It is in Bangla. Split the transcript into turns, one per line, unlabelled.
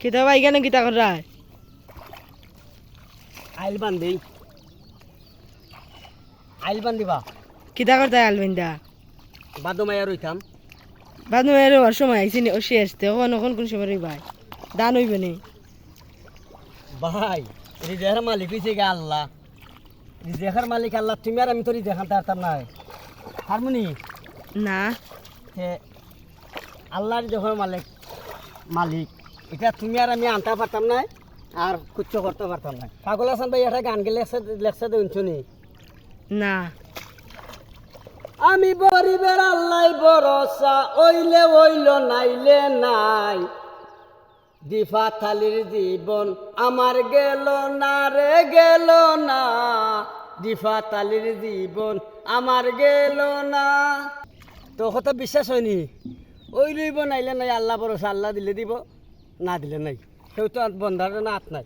কিতা ভাই কেন কিতা কর রায়
আইল বান্ধি। আইল বান্ধিবা।
কিতা করতে আলবিন্দা
বাদো মাইয়া রইতাম
বাদ মেয়ের ওর সময় আইসি নি? ও শেষ তো ওখান ওখান কোন সময় রই ভাই দান হইবে নি?
ভাই রিজেহার মালিক হয়েছে গে আল্লাহ। রিজেহার মালিক আল্লাহ। তুমি আর আমি তো রিজেহান তারতাম নাই। হারমোনি
না।
আল্লাহর যখন মালিক মালিক। এটা তুমি আর আমি আনতে পারতাম না আর কুচ্ছ করতে পারতাম না পাগল হাসান ভাই এটা গান গেলে লেখছে দেন শুনি।
না।
আমি গরিবের আল্লাহ ভরসা ওইলে ওইল নাইলে নাই। দিফা থালির জীবন আমার গেল না রে গেল না। দিফা তালির জীবন আমার গেল না। তো কথা বিশ্বাস হয়নি ওই লইব নাইলে নাই আল্লাহ ভরসা আল্লাহ দিলে দিব। না দিলে নাই কেউ তো বন্ধার না হাত নাই